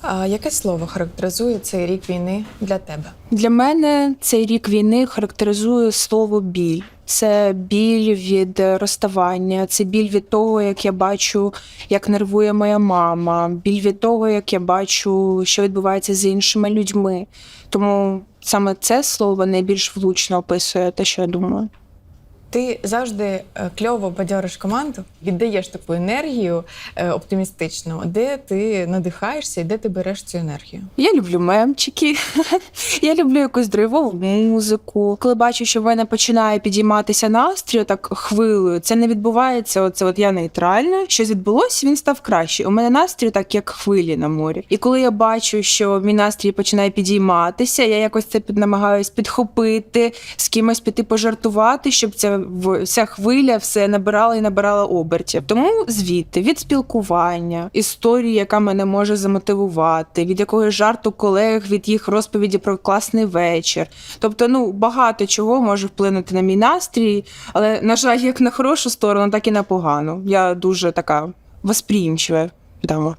А яке слово характеризує цей рік війни для тебе? Для мене цей рік війни характеризує слово біль. Це біль від розставання, це біль від того, як я бачу, як нервує моя мама, біль від того, як я бачу, що відбувається з іншими людьми. Тому саме це слово найбільш влучно описує те, що я думаю. Ти завжди е, кльово бадьориш команду, віддаєш таку енергію е, оптимістичну, де ти надихаєшся і де ти береш цю енергію. Я люблю мемчики, я люблю якусь драйвову музику. Коли бачу, що в мене починає підійматися настрій, так хвилею, це не відбувається. Оце от я нейтральна. Щось відбулося, він став краще. У мене настрій так, як хвилі на морі. І коли я бачу, що мій настрій починає підійматися, я якось це під намагаюсь підхопити, з кимось піти пожартувати, щоб вся хвиля все набирала і набирала обертів. Тому звідти від спілкування, історії, яка мене може замотивувати, від якогось жарту колег, від їх розповіді про класний вечір. Тобто, ну багато чого може вплинути на мій настрій, але на жаль, як на хорошу сторону, так і на погану. Я дуже така восприимчива. Прямо.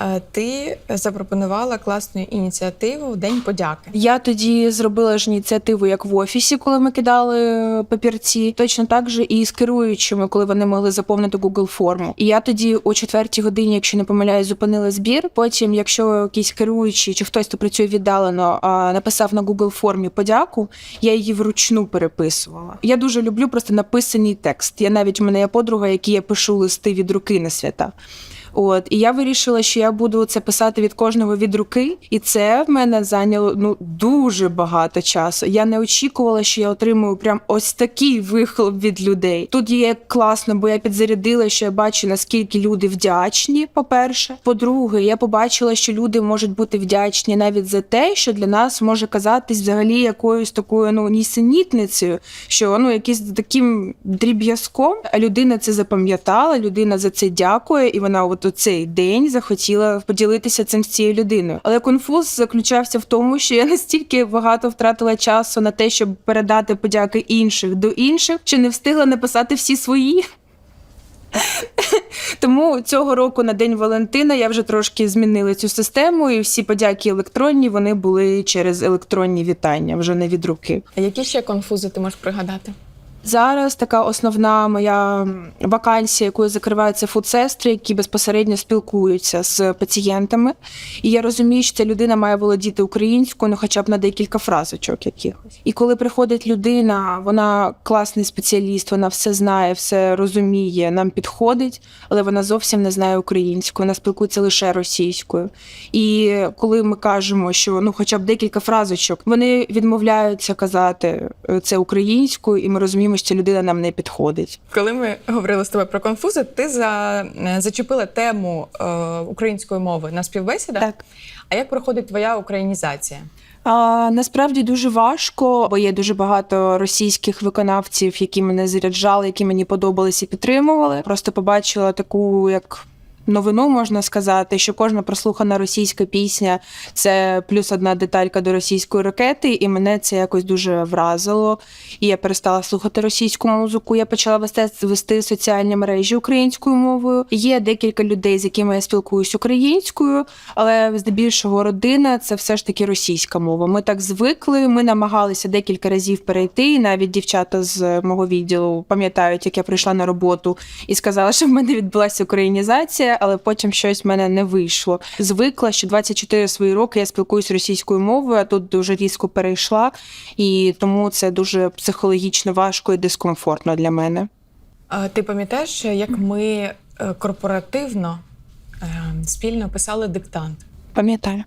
Е, Ти запропонувала класну ініціативу День подяки. Я тоді зробила ж ініціативу як в офісі, коли ми кидали папірці. Точно так же і з керуючими, коли вони могли заповнити Google форму. І я тоді о четвертій годині, якщо не помиляюсь, зупинила збір. Потім, якщо якийсь керуючий чи хтось, хто працює віддалено, написав на Google формі подяку, я її вручну переписувала. Я дуже люблю просто написаний текст. Я навіть у мене є подруга, якій я пишу листи від руки на свята. От і я вирішила, що я буду це писати від кожного від руки, і це в мене зайняло ну дуже багато часу. Я не очікувала, що я отримую прям ось такий вихлоп від людей. Тут є класно, бо я підзарядила, що я бачу наскільки люди вдячні. По-перше, по-друге, я побачила, що люди можуть бути вдячні навіть за те, що для нас може казатись взагалі якоюсь такою ну нісенітницею, що ну якийсь таким дріб'язком. А людина це запам'ятала, людина за це дякує, і вона от у цей день захотіла поділитися цим з цією людиною. Але конфуз заключався в тому, що я настільки багато втратила часу на те, щоб передати подяки інших до інших, що не встигла написати всі свої. Тому цього року на День Валентина я вже трошки змінила цю систему, і всі подяки електронні вони були через електронні вітання, вже не від руки. А які ще конфузи ти можеш пригадати? Зараз така основна моя вакансія, якою закриваються фудсестри, які безпосередньо спілкуються з пацієнтами. І я розумію, що ця людина має володіти українською, ну хоча б на декілька фразочок якихось. І коли приходить людина, вона класний спеціаліст, вона все знає, все розуміє, нам підходить, але вона зовсім не знає українською, вона спілкується лише російською. І коли ми кажемо, що ну, хоча б декілька фразочок, вони відмовляються казати е, це українською, і ми розуміємо, що людина нам не підходить. Коли ми говорили з тобою про конфузи, ти за, е, зачепила тему е, української мови на співбесідах. Так. А як проходить твоя українізація? А, насправді дуже важко, бо є дуже багато російських виконавців, які мене заряджали, які мені подобались і підтримували. Просто побачила таку як. Новину можна сказати, що кожна прослухана російська пісня це плюс одна деталька до російської ракети, і мене це якось дуже вразило. І я перестала слухати російську музику. Я почала вести, вести соціальні мережі українською мовою. Є декілька людей, з якими я спілкуюсь українською, але здебільшого родина це все ж таки російська мова. Ми так звикли. Ми намагалися декілька разів перейти. І навіть дівчата з мого відділу пам'ятають, як я прийшла на роботу і сказала, що в мене відбулася українізація, але потім щось в мене не вийшло. Звикла, що 24 свої роки я спілкуюсь російською мовою, а тут дуже різко перейшла, і тому це дуже психологічно важко і дискомфортно для мене. Ти пам'ятаєш, як ми е, корпоративно е, спільно писали диктант? Пам'ятаю.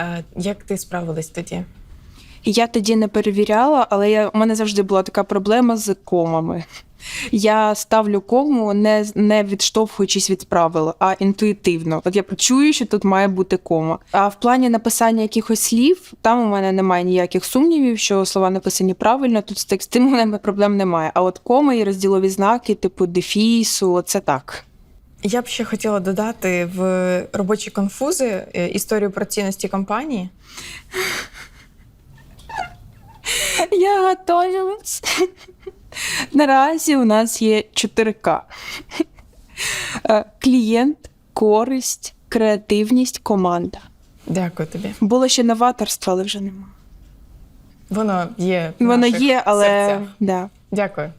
Е, Як ти справилась тоді? Я тоді не перевіряла, але я, у мене завжди була така проблема з комами. Я ставлю кому не, не відштовхуючись від правил, а інтуїтивно. От я почую, що тут має бути кома. А в плані написання якихось слів, там у мене немає ніяких сумнівів, що слова написані правильно, тут з текстом у мене проблем немає. А от коми і розділові знаки, типу дефісу, це так. Я б ще хотіла додати в робочі конфузи е, історію про цінності компанії. Я готовилась. Наразі у нас є 4К. Е, Клієнт, користь, креативність, команда. Дякую тобі. Було ще новаторство, але вже нема. Воно є. в Воно наших є, але серцях. да. Дякую.